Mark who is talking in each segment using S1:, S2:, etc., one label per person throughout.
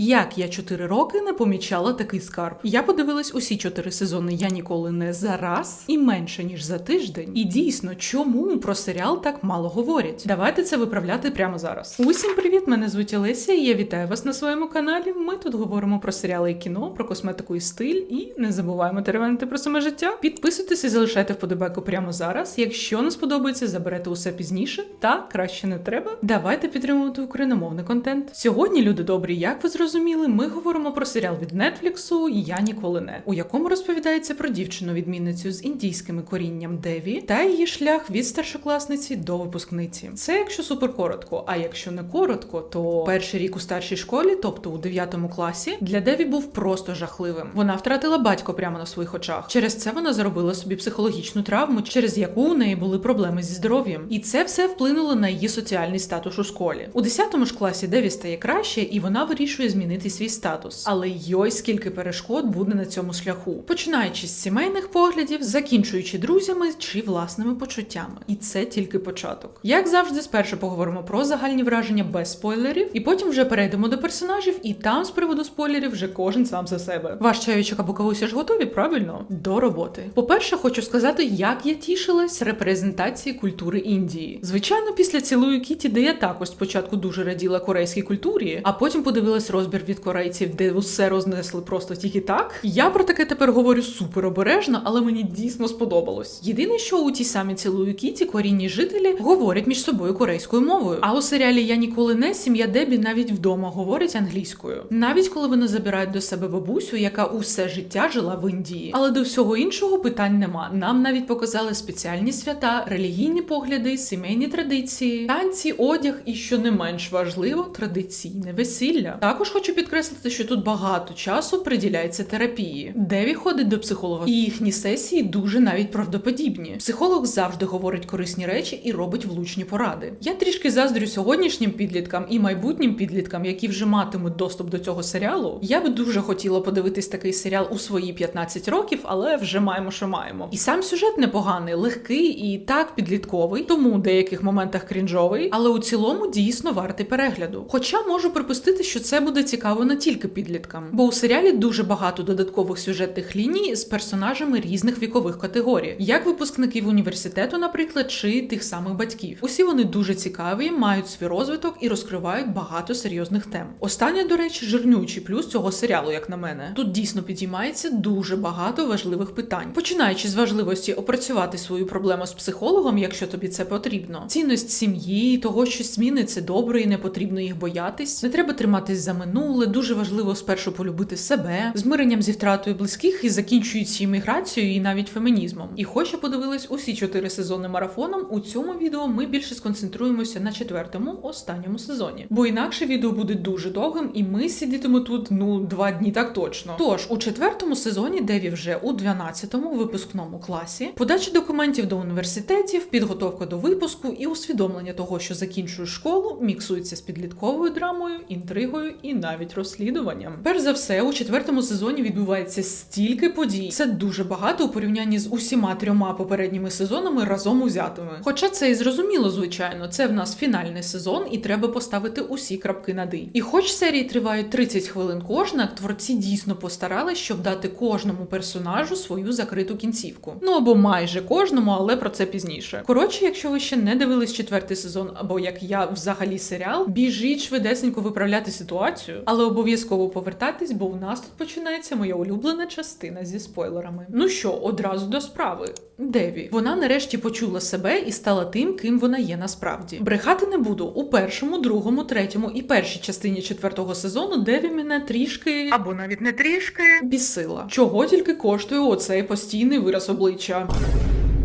S1: Як я чотири роки не помічала такий скарб. Я подивилась усі чотири сезони Я ніколи не за раз і менше ніж за тиждень. І дійсно, чому про серіал так мало говорять? Давайте це виправляти прямо зараз. Усім привіт! Мене звуть Олеся, і я вітаю вас на своєму каналі. Ми тут говоримо про серіали і кіно, про косметику і стиль, і не забуваємо теревенити про саме життя. Підписуйтесь і залишайте вподобайку прямо зараз. Якщо не сподобається, заберете усе пізніше. Та краще не треба. Давайте підтримувати україномовний контент. Сьогодні, люди добрі, як ви зрозуміли, ми говоримо про серіал від Нетфліксу Я ніколи не, у якому розповідається про дівчину-відмінницю з індійським корінням Деві та її шлях від старшокласниці до випускниці. Це якщо супер коротко. А якщо не коротко, то перший рік у старшій школі, тобто у 9 класі, для Деві був просто жахливим. Вона втратила батько прямо на своїх очах. Через це вона заробила собі психологічну травму, через яку у неї були проблеми зі здоров'ям. І це все вплинуло на її соціальний статус у школі. У 10 ж класі Деві стає краще, і вона вирішує змінити свій статус. Але йой, скільки перешкод буде на цьому шляху, починаючи з сімейних поглядів, закінчуючи друзями чи власними почуттями. І це тільки початок. Як завжди, спершу поговоримо про загальні враження без спойлерів, і потім вже перейдемо до персонажів, і там з приводу спойлерів вже кожен сам за себе. Ваш чайочок або кавуся ж готові, правильно? До роботи. По-перше, хочу сказати, як я тішилась репрезентації культури Індії. Звичайно, після цілої кіті, де я також спочатку дуже раділа корейській культурі, а потім подивилась розбір від корейців, де усе рознесли просто тільки так. Я про таке тепер говорю супер обережно, але мені дійсно сподобалось. Єдине, що у тій самій цілої кіті корінні жителі говорять між собою корейською мовою. А у серіалі Я ніколи не сім'я Дебі навіть вдома говорить англійською, навіть коли вони забирають до себе бабусю, яка усе життя жила в Індії. Але до всього іншого питань нема. Нам навіть показали спеціальні свята, релігійні погляди, сімейні традиції, танці, одяг і що не менш важливо, традиційне весілля. Також хочу підкреслити, що тут багато часу приділяється терапії. Деві ходить до психолога, і їхні сесії дуже навіть правдоподібні. Психолог завжди говорить корисні речі і робить влучні поради. Я трішки заздрю сьогоднішнім підліткам і майбутнім підліткам, які вже матимуть доступ до цього серіалу. Я би дуже хотіла подивитись такий серіал у свої 15 років, але вже маємо, що маємо. І сам сюжет непоганий, легкий і так підлітковий, тому у деяких моментах крінжовий, але у цілому дійсно вартий перегляду. Хоча можу припустити, що це буде цікаво не тільки підліткам, бо у серіалі дуже багато додаткових сюжетних ліній з персонажами різних вікових категорій, як випускників університету, наприклад, чи тих самих батьків. Усі вони дуже цікаві, мають свій розвиток і розкривають багато серйозних тем. Останнє, до речі, жирнючий плюс цього серіалу, як на мене. Тут дійсно підіймається дуже багато важливих питань, починаючи з важливості опрацювати свою проблему з психологом, якщо тобі це потрібно. Цінність сім'ї, того, що зміни це добре і не потрібно їх боятись. Не треба триматись за минуле. Дуже важливо спершу полюбити себе, змиренням зі втратою близьких і закінчуючи імміграцією і навіть фемінізмом. І хоч я подивилась усі чотири сезони марафоном. У цьому відео ми більше сконцентруємося на четвертому, останньому сезоні. Бо інакше відео буде дуже довгим, і ми сидітимемо тут ну два дні так точно. Тож у четвертому сезоні, Деві вже у 12-му випускному класі, подача документів до університетів, підготовка до випуску і усвідомлення того, що закінчуєш школу, міксується з підлітковою драмою, інтригою і навіть розслідуванням. Перш за все, у четвертому сезоні відбувається стільки подій. Це дуже багато у порівнянні з усіма трьома попередніми сезонами разом узятими. Хоча це і зрозуміло, звичайно, це в нас фінальний сезон, і треба поставити усі крапки над «і». І хоч серії тривають 30 хвилин кожна, творці дійсно постарались, щоб дати кожному персонажу свою закриту кінцівку. Ну або майже кожному, але про це пізніше. Коротше, якщо ви ще не дивились четвертий сезон, або як я взагалі серіал, біжіть швидесенько виправляти ситуацію, але обов'язково повертатись, бо в нас тут починається моя улюблена частина зі спойлерами. Ну що, одразу до справи. Деві. Вона нарешті почула себе і стала тим, ким вона є насправді. Брехати не буду у першому, другому, третьому і першій частині четвертого сезону Деві мене трішки
S2: Або навіть не трішки.
S1: бісила. Чого тільки коштує оцей постійний вираз обличчя.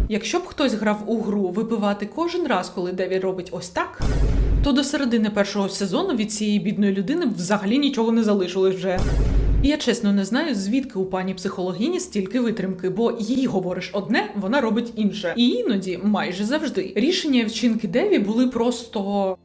S1: Якщо б хтось грав у гру випивати кожен раз, коли Деві робить ось так, то до середини першого сезону від цієї бідної людини взагалі нічого не залишилось вже. Я чесно не знаю, звідки у пані психологіні стільки витримки, бо їй говориш одне, вона робить інше. І іноді, майже завжди, рішення вчинки Деві були просто.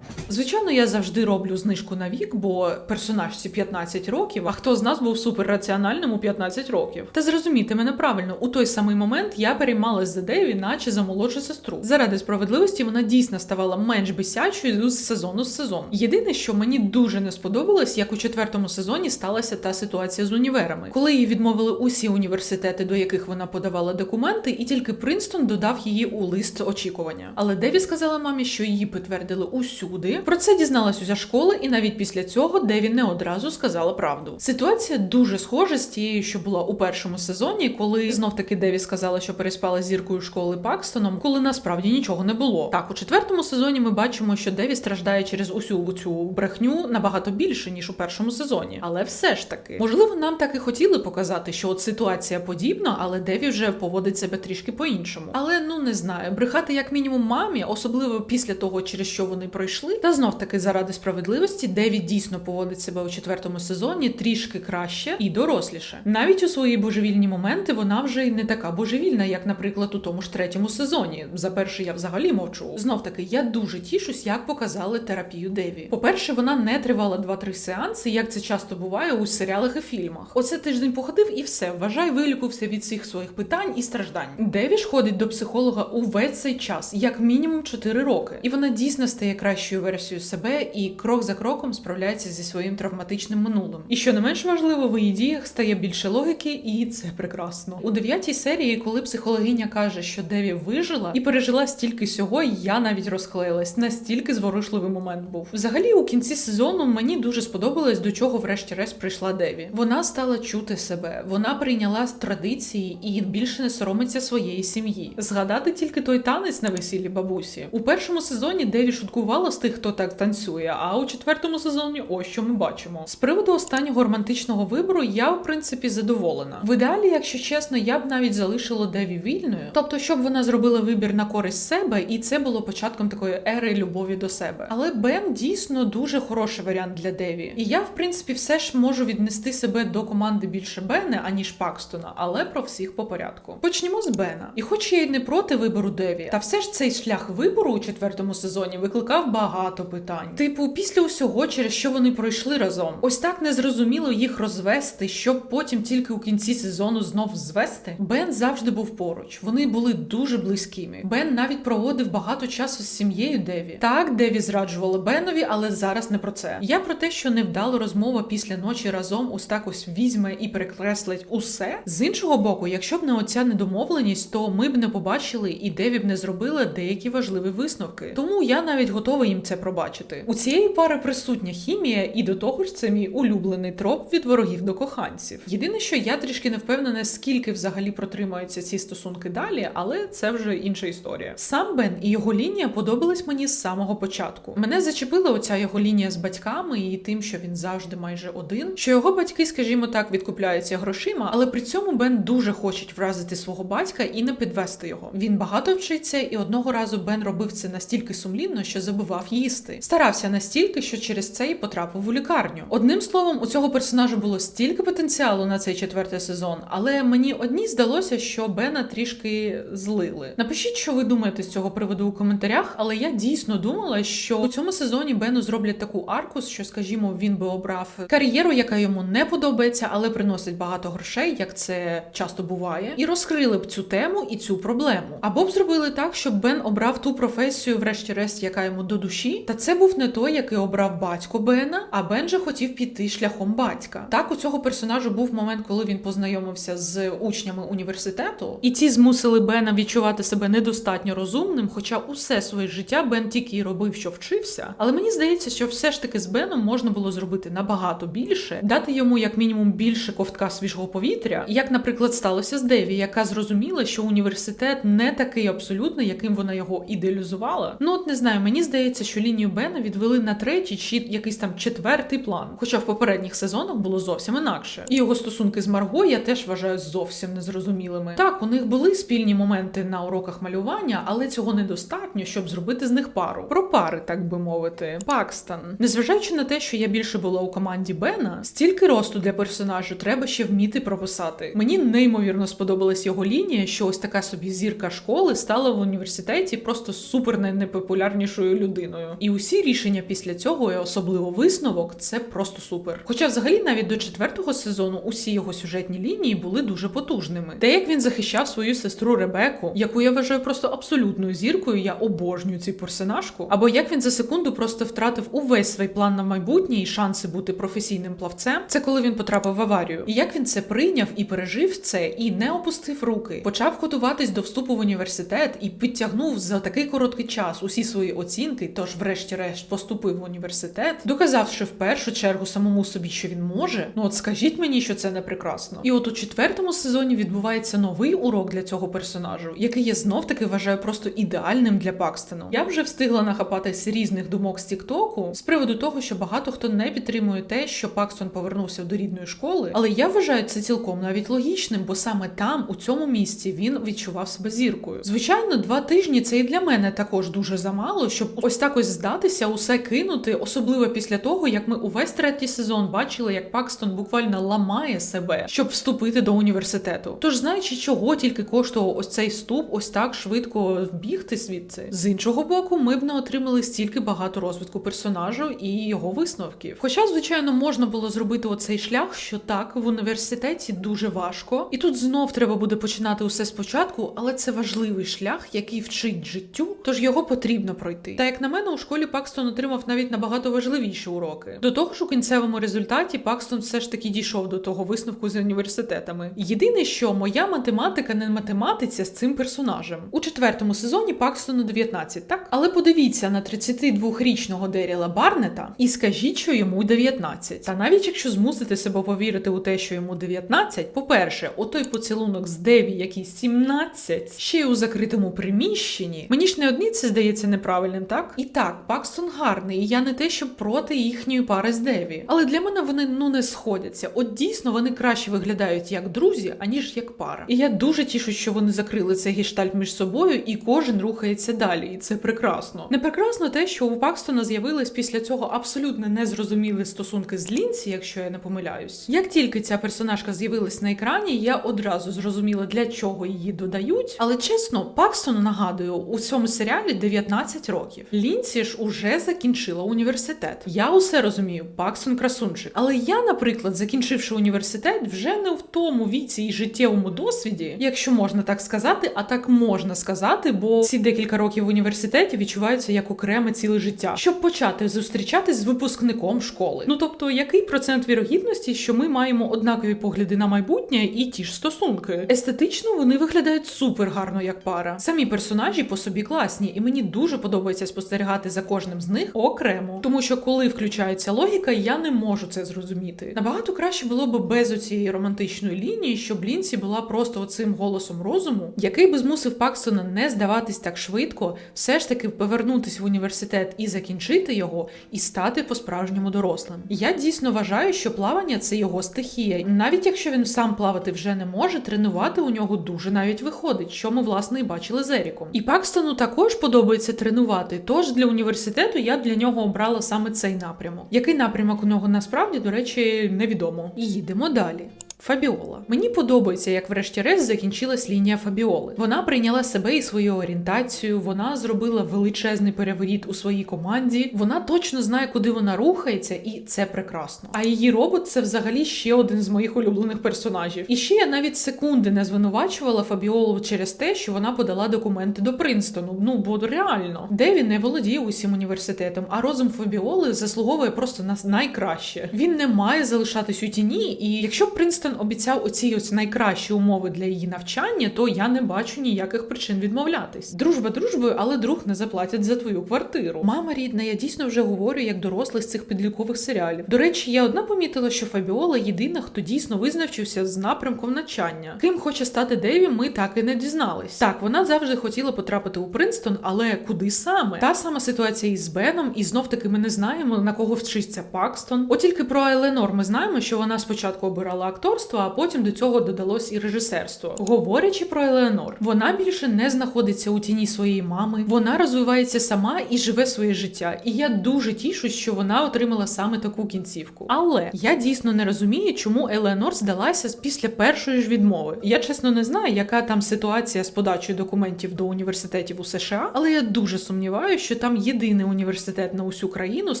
S1: Звичайно, я завжди роблю знижку на вік, бо персонажці 15 років, а хто з нас був суперраціональним у 15 років. Та зрозумійте мене правильно, у той самий момент я переймалась за Деві, наче за молодшу сестру. Заради справедливості вона дійсно ставала менш бесячою з сезону з сезон. Єдине, що мені дуже не сподобалось, як у четвертому сезоні сталася та ситуація з універами, коли їй відмовили усі університети, до яких вона подавала документи, і тільки Принстон додав її у лист очікування. Але Деві сказала мамі, що її підтвердили усюди. Про це дізналась уся школа, і навіть після цього Деві не одразу сказала правду. Ситуація дуже схожа з тією, що була у першому сезоні, коли знов таки Деві сказала, що переспала зіркою школи Пакстоном, коли насправді нічого не було. Так, у четвертому сезоні ми бачимо, що Деві страждає через усю цю брехню набагато більше ніж у першому сезоні. Але все ж таки, можливо, нам так і хотіли показати, що от ситуація подібна, але Деві вже поводить себе трішки по-іншому. Але ну не знаю, брехати як мінімум мамі, особливо після того, через що вони пройшли. Та знов таки заради справедливості, Деві дійсно поводить себе у четвертому сезоні трішки краще і доросліше. Навіть у свої божевільні моменти вона вже й не така божевільна, як, наприклад, у тому ж третьому сезоні. За перший я взагалі мовчу. Знов таки, я дуже тішусь, як показали терапію Деві. По-перше, вона не тривала 2-3 сеанси, як це часто буває у серіалах і фільмах. Оце тиждень походив і все. Вважай, вилікувався від всіх своїх питань і страждань. Деві ж ходить до психолога увесь цей час, як мінімум 4 роки, і вона дійсно стає кращою версією себе і крок за кроком справляється зі своїм травматичним минулим. І що не менш важливо, в її діях стає більше логіки, і це прекрасно. У дев'ятій серії, коли психологиня каже, що Деві вижила і пережила стільки всього, я навіть розклеїлась. Настільки зворушливий момент був. Взагалі, у кінці сезону мені дуже сподобалось, до чого, врешті-решт, прийшла Деві. Вона стала чути себе, вона прийняла традиції і більше не соромиться своєї сім'ї. Згадати тільки той танець на весіллі бабусі. У першому сезоні Деві шуткувала з тих, хто так танцює. А у четвертому сезоні ось що ми бачимо. З приводу останнього романтичного вибору я в принципі задоволена. В ідеалі, якщо чесно, я б навіть залишила Деві вільною, тобто, щоб вона зробила вибір на користь себе, і це було початком такої ери любові до себе. Але Бен дійсно дуже хороший варіант для Деві. І я, в принципі, все ж можу віднести себе до команди більше Бена, аніж Пакстона, але про всіх по порядку. Почнімо з Бена. І хоч я й не проти вибору Деві, та все ж цей шлях вибору у четвертому сезоні викликав багато питань. Типу, після усього, через що вони пройшли разом, ось так незрозуміло їх розвести, щоб потім тільки у кінці сезону знов звести. Бен завжди був поруч. Вони були дуже близькими. Бен навіть проводив багато часу з сім'єю Деві. Так, Деві зраджувала Бенові, але зараз не про це. Я про те, що невдала розмова після ночі разом ось так ось візьме і перекреслить усе. З іншого боку, якщо б не оця недомовленість, то ми б не побачили і Деві б не зробила деякі важливі висновки. Тому я навіть готова їм це пробачити. У цієї пари присутня хімія, і до того ж це мій улюблений троп від ворогів до коханців. Єдине, що я трішки не впевнена, скільки взагалі протримаються ці стосунки далі, але це вже інша історія. Сам Бен і його лінія подобались мені з самого початку. Мене зачепила оця його лінія з батьками і тим, що він завжди майже один. Що його батьки, скажімо так, відкупляються грошима, але при цьому Бен дуже хоче вразити свого батька і не підвести його. Він багато вчиться, і одного разу Бен робив це настільки сумлінно, що забував їсти. Старався настільки, що через це й потрапив у лікарню. Одним словом, у цього персонажа було стільки потенціалу на цей четвертий сезон, але мені одній здалося, що Бена трішки злили. Напишіть, що ви думаєте з цього приводу у коментарях, але я дійсно думала, що у цьому сезоні Бену зроблять таку аркус, що, скажімо, він би обрав кар'єру, яка йому не подобається, але приносить багато грошей, як це часто буває, і розкрили б цю тему і цю проблему. Або б зробили так, щоб Бен обрав ту професію, врешті-решт, яка йому до душі. Та це був не той, який обрав батько Бена, а Бен же хотів піти шляхом батька. Так у цього персонажу був момент, коли він познайомився з учнями університету, і ці змусили Бена відчувати себе недостатньо розумним, хоча усе своє життя Бен тільки й робив, що вчився. Але мені здається, що все ж таки з Беном можна було зробити набагато більше, дати йому як мінімум більше ковтка свіжого повітря, як, наприклад, сталося з Деві, яка зрозуміла, що університет не такий абсолютно, яким вона його ідеалізувала. Ну от не знаю, мені здається, що лінію Бена відвели на третій чи якийсь там четвертий план. Хоча в попередніх сезонах було зовсім інакше. І його стосунки з Марго я теж вважаю зовсім незрозумілими. Так, у них були спільні моменти на уроках малювання, але цього недостатньо, щоб зробити з них пару. Про пари, так би мовити. Пакстон. Незважаючи на те, що я більше була у команді Бена, стільки росту для персонажу треба ще вміти прописати. Мені неймовірно сподобалась його лінія, що ось така собі зірка школи стала в університеті просто супер найнепопулярнішою людиною. Дитиною. І усі рішення після цього, і особливо висновок, це просто супер. Хоча, взагалі, навіть до четвертого сезону усі його сюжетні лінії були дуже потужними. Те, як він захищав свою сестру Ребеку, яку я вважаю просто абсолютною зіркою, я обожнюю цю персонажку, або як він за секунду просто втратив увесь свій план на майбутнє і шанси бути професійним плавцем. Це коли він потрапив в аварію. І як він це прийняв і пережив це, і не опустив руки, почав готуватись до вступу в університет і підтягнув за такий короткий час усі свої оцінки, тож, врешті-решт, поступив в університет, доказавши в першу чергу самому собі, що він може. Ну от скажіть мені, що це не прекрасно. І от у четвертому сезоні відбувається новий урок для цього персонажу, який я знов таки вважаю просто ідеальним для Пакстону. Я вже встигла нахапатись різних думок з Тіктоку з приводу того, що багато хто не підтримує те, що Пакстон повернувся до рідної школи, але я вважаю це цілком навіть логічним, бо саме там, у цьому місці, він відчував себе зіркою. Звичайно, два тижні це і для мене також дуже замало, щоб ось так ось здатися, усе кинути, особливо після того, як ми увесь третій сезон бачили, як Пакстон буквально ламає себе, щоб вступити до університету. Тож, знаючи, чого тільки коштував ось цей вступ, ось так швидко вбігти звідси. З іншого боку, ми б не отримали стільки багато розвитку персонажу і його висновків. Хоча, звичайно, можна було зробити оцей шлях, що так в університеті дуже важко, і тут знов треба буде починати усе спочатку, але це важливий шлях, який вчить життю, тож його потрібно пройти. Та як на мене, у школі Пакстон отримав навіть набагато важливіші уроки. До того ж, у кінцевому результаті Пакстон все ж таки дійшов до того висновку з університетами. Єдине, що моя математика не математиця з цим персонажем. У четвертому сезоні Пакстону 19, так? Але подивіться на 32-річного Деріла Барнета і скажіть, що йому 19. Та навіть якщо змусите себе повірити у те, що йому 19, по-перше, отой поцілунок з Деві, який 17, ще й у закритому приміщенні. Мені ж не одні це здається неправильним, так? І так, Пакстон гарний, і я не те, що проти їхньої пари з Деві. Але для мене вони ну не сходяться. От дійсно вони краще виглядають як друзі, аніж як пара. І я дуже тішу, що вони закрили цей гештальт між собою, і кожен рухається далі. І це прекрасно. Не прекрасно те, що у Пакстона з'явились після цього абсолютно незрозумілі стосунки з Лінсі, якщо я не помиляюсь. Як тільки ця персонажка з'явилась на екрані, я одразу зрозуміла, для чого її додають. Але чесно, Пакстону нагадую, у цьому серіалі 19 років. Лінсі ж уже закінчила університет. Я усе розумію, Пакстон красунчик. Але я, наприклад, закінчивши університет, вже не в тому віці і життєвому досвіді, якщо можна так сказати, а так можна сказати, бо ці декілька років в університеті відчуваються як окреме ціле життя, щоб почати зустрічатись з випускником школи. Ну тобто, який процент вірогідності, що ми маємо однакові погляди на майбутнє і ті ж стосунки? Естетично вони виглядають супер гарно як пара. Самі персонажі по собі класні, і мені дуже подобається спостерігати за кожним з них окремо, тому що коли включається логіка, я не можу це зрозуміти. Набагато краще було б без оцієї романтичної лінії, щоб Лінсі була просто оцим голосом розуму, який би змусив Пакстона не здаватись так швидко, все ж таки повернутись в університет і закінчити його, і стати по-справжньому дорослим. Я дійсно вважаю, що плавання це його стихія. Навіть якщо він сам плавати вже не може, тренувати у нього дуже навіть виходить, що ми власне і бачили з Еріком. І Пакстону також подобається тренувати. Тож для університету я для нього обрала саме цей напрямок. Який напрямок у нього насправді, до речі, невідомо. І їдемо далі. Фабіола. Мені подобається, як врешті-решт закінчилась лінія Фабіоли. Вона прийняла себе і свою орієнтацію, вона зробила величезний переворіт у своїй команді. Вона точно знає, куди вона рухається, і це прекрасно. А її робот це взагалі ще один з моїх улюблених персонажів. І ще я навіть секунди не звинувачувала Фабіолу через те, що вона подала документи до Принстону. Ну бо реально, Деві не володіє усім університетом, а розум Фабіоли заслуговує просто на найкраще. Він не має залишатись у тіні, і якщо б Принстон обіцяв оці ось найкращі умови для її навчання, то я не бачу ніяких причин відмовлятись. Дружба дружбою, але друг не заплатять за твою квартиру. Мама рідна, я дійсно вже говорю як дорослий з цих підлікових серіалів. До речі, я одна помітила, що Фабіола єдина, хто дійсно визначився з напрямком навчання. Ким хоче стати Деві, ми так і не дізнались. Так, вона завжди хотіла потрапити у Принстон, але куди саме? Та сама ситуація із Беном, і знов таки ми не знаємо на кого вчиться Пакстон. От тільки про Еленор ми знаємо, що вона спочатку обирала актор акторство, а потім до цього додалось і режисерство. Говорячи про Елеонор, вона більше не знаходиться у тіні своєї мами. Вона розвивається сама і живе своє життя. І я дуже тішусь, що вона отримала саме таку кінцівку. Але я дійсно не розумію, чому Елеонор здалася після першої ж відмови. Я чесно не знаю, яка там ситуація з подачею документів до університетів у США, але я дуже сумніваюся, що там єдиний університет на усю країну з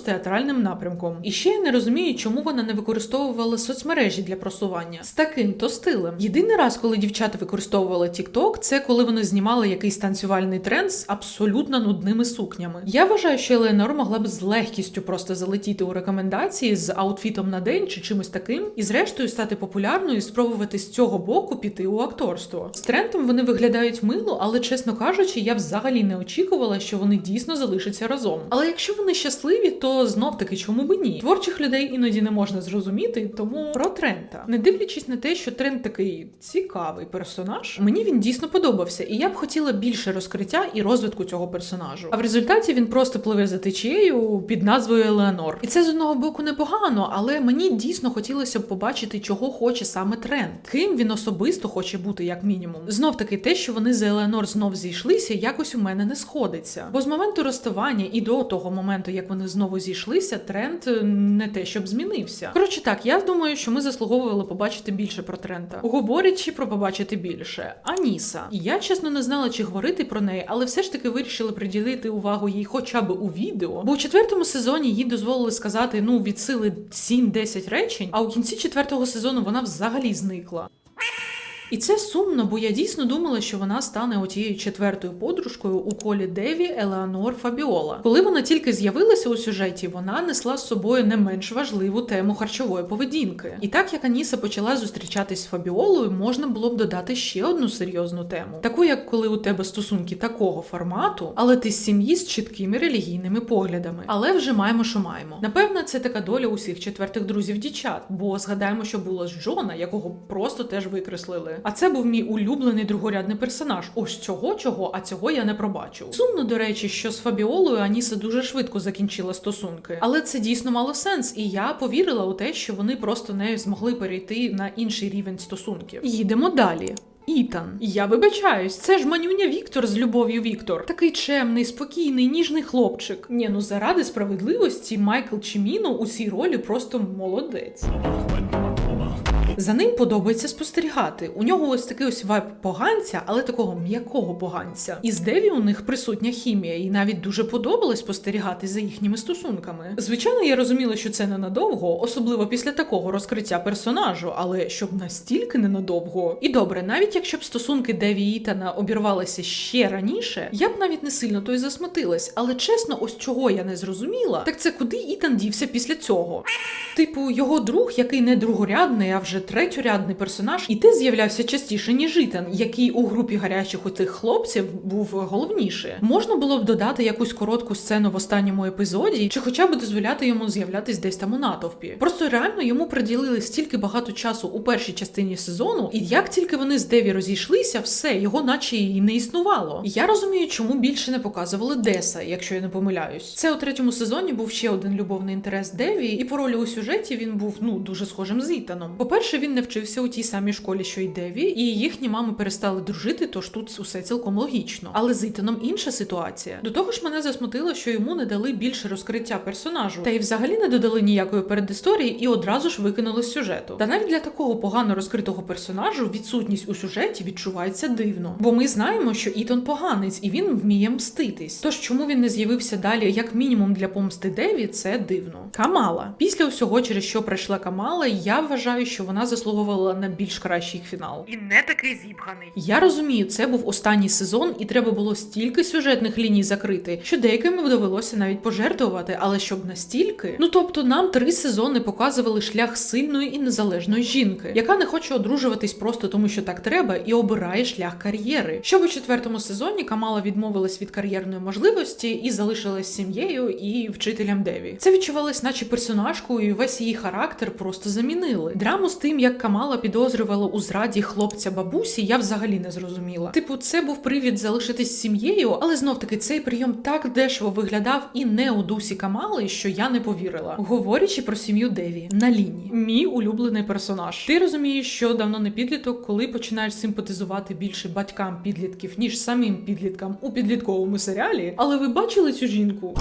S1: театральним напрямком. І ще я не розумію, чому вона не використовувала соцмережі для просування з таким то стилем. Єдиний раз, коли дівчата використовували TikTok, це коли вони знімали якийсь танцювальний тренд з абсолютно нудними сукнями. Я вважаю, що Елеонор могла б з легкістю просто залетіти у рекомендації з аутфітом на день чи чимось таким, і зрештою стати популярною і спробувати з цього боку піти у акторство. З трендом вони виглядають мило, але чесно кажучи, я взагалі не очікувала, що вони дійсно залишаться разом. Але якщо вони щасливі, то знов таки чому би ні? Творчих людей іноді не можна зрозуміти, тому про Трента. Не дивлячись на те, що Трент такий цікавий персонаж, мені він дійсно подобався, і я б хотіла більше розкриття і розвитку цього персонажу. А в результаті він просто пливе за течією під назвою Елеонор. І це з одного боку непогано, але мені дійсно хотілося б побачити, чого хоче саме Трент, ким він особисто хоче бути, як мінімум. Знов таки, те, що вони з Елеонор знов зійшлися, якось у мене не сходиться. Бо з моменту розставання і до того моменту, як вони знову зійшлися, Трент е, не те, щоб змінився. Коротше, так я думаю, що ми заслуговували побачити більше про Трента. Говорячи про побачити більше, Аніса. Я чесно не знала, чи говорити про неї, але все ж таки вирішила приділити увагу їй хоча б у відео. Бо у четвертому сезоні їй дозволили сказати ну від сили 7-10 речень, а у кінці четвертого сезону вона взагалі зникла. І це сумно, бо я дійсно думала, що вона стане отією четвертою подружкою у колі Деві Елеонор Фабіола. Коли вона тільки з'явилася у сюжеті, вона несла з собою не менш важливу тему харчової поведінки. І так як Аніса почала зустрічатись з Фабіолою, можна було б додати ще одну серйозну тему, таку як коли у тебе стосунки такого формату, але ти з сім'ї з чіткими релігійними поглядами. Але вже маємо, що маємо. Напевно, це така доля усіх четвертих друзів дівчат, бо згадаємо, що було з Джона, якого просто теж викреслили. А це був мій улюблений другорядний персонаж. Ось цього чого, а цього я не пробачу. Сумно, до речі, що з Фабіолою Аніса дуже швидко закінчила стосунки, але це дійсно мало сенс, і я повірила у те, що вони просто не змогли перейти на інший рівень стосунків. Їдемо далі. Ітан, я вибачаюсь, це ж манюня Віктор з любов'ю Віктор. Такий чемний, спокійний, ніжний хлопчик. Ні, ну заради справедливості Майкл Чиміно у цій ролі просто молодець. За ним подобається спостерігати. У нього ось такий ось вайб поганця, але такого м'якого поганця. І з Деві у них присутня хімія, і навіть дуже подобалось спостерігати за їхніми стосунками. Звичайно, я розуміла, що це ненадовго, особливо після такого розкриття персонажу, але щоб настільки ненадовго. І добре, навіть якщо б стосунки Деві і Ітана обірвалися ще раніше, я б навіть не сильно то й засмутилась. Але чесно, ось чого я не зрозуміла, так це куди Ітан дівся після цього. Типу, його друг, який не другорядний, а вже третьорядний персонаж, і те з'являвся частіше, ніж Ітан, який у групі гарячих отих хлопців був головніше. Можна було б додати якусь коротку сцену в останньому епізоді, чи хоча б дозволяти йому з'являтись десь там у натовпі. Просто реально йому приділили стільки багато часу у першій частині сезону, і як тільки вони з Деві розійшлися, все його наче і не існувало. Я розумію, чому більше не показували Деса, якщо я не помиляюсь. Це у третьому сезоні був ще один любовний інтерес Деві, і по ролі у сюжеті він був ну дуже схожим з Ітаном. По-перше, він не вчився у тій самій школі, що й Деві, і їхні мами перестали дружити, тож тут усе цілком логічно. Але з Ітаном інша ситуація. До того ж, мене засмутило, що йому не дали більше розкриття персонажу, та й взагалі не додали ніякої передісторії і одразу ж викинули з сюжету. Та навіть для такого погано розкритого персонажу відсутність у сюжеті відчувається дивно. Бо ми знаємо, що Ітон поганець і він вміє мститись. Тож чому він не з'явився далі, як мінімум для помсти Деві, це дивно. Камала. Після всього, через що пройшла Камала, я вважаю, що вона заслуговувала на більш кращий фінал.
S2: І не такий зібганий.
S1: Я розумію, це був останній сезон, і треба було стільки сюжетних ліній закрити, що деякими довелося навіть пожертвувати, але щоб настільки. Ну тобто, нам три сезони показували шлях сильної і незалежної жінки, яка не хоче одружуватись просто тому, що так треба, і обирає шлях кар'єри. Щоб у четвертому сезоні Камала відмовилась від кар'єрної можливості і залишилась сім'єю і вчителем Деві. Це відчувалось, наче персонажку, і весь її характер просто замінили. Драму з тим, як Камала підозрювала у зраді хлопця бабусі, я взагалі не зрозуміла. Типу, це був привід залишитись сім'єю, але знов таки цей прийом так дешево виглядав і не у дусі Камали, що я не повірила. Говорячи про сім'ю Деві на лінії, мій улюблений персонаж. Ти розумієш, що давно не підліток, коли починаєш симпатизувати більше батькам підлітків, ніж самим підліткам у підлітковому серіалі. Але ви бачили цю жінку?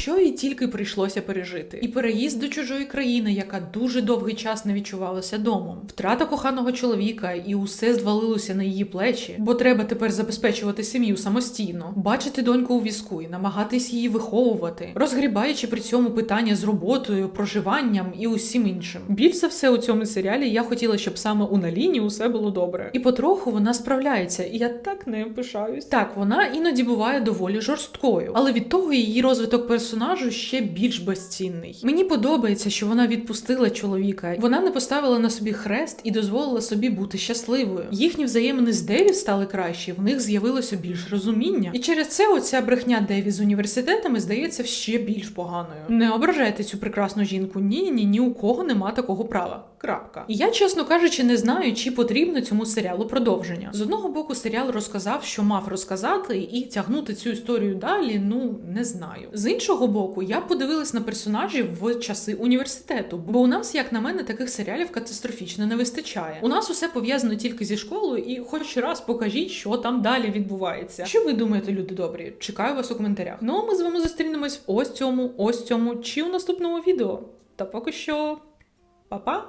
S1: Що їй тільки прийшлося пережити, і переїзд до чужої країни, яка дуже довгий час не відчувалася домом, втрата коханого чоловіка, і усе звалилося на її плечі, бо треба тепер забезпечувати сім'ю самостійно, бачити доньку у візку і намагатись її виховувати, розгрібаючи при цьому питання з роботою, проживанням і усім іншим. Більш за все у цьому серіалі я хотіла, щоб саме у Наліні усе було добре, і потроху вона справляється, і я так нею пишаюсь. Так, вона іноді буває доволі жорсткою, але від того її розвиток персонажу ще більш безцінний. Мені подобається, що вона відпустила чоловіка. Вона не поставила на собі хрест і дозволила собі бути щасливою. Їхні взаємини з Деві стали кращі, в них з'явилося більш розуміння. І через це оця брехня Деві з університетами здається ще більш поганою. Не ображайте цю прекрасну жінку. Ні, ні, ні у кого нема такого права. Крапка. І я, чесно кажучи, не знаю, чи потрібно цьому серіалу продовження. З одного боку, серіал розказав, що мав розказати, і тягнути цю історію далі, ну не знаю. З іншого боку, я подивилась на персонажів в часи університету, бо у нас, як на мене, таких серіалів катастрофічно не вистачає. У нас усе пов'язано тільки зі школою, і хоч раз покажіть, що там далі відбувається. Що ви думаєте, люди добрі? Чекаю вас у коментарях. Ну а ми з вами зустрінемось ось цьому, ось цьому чи у наступному відео. Та поки що, па-па!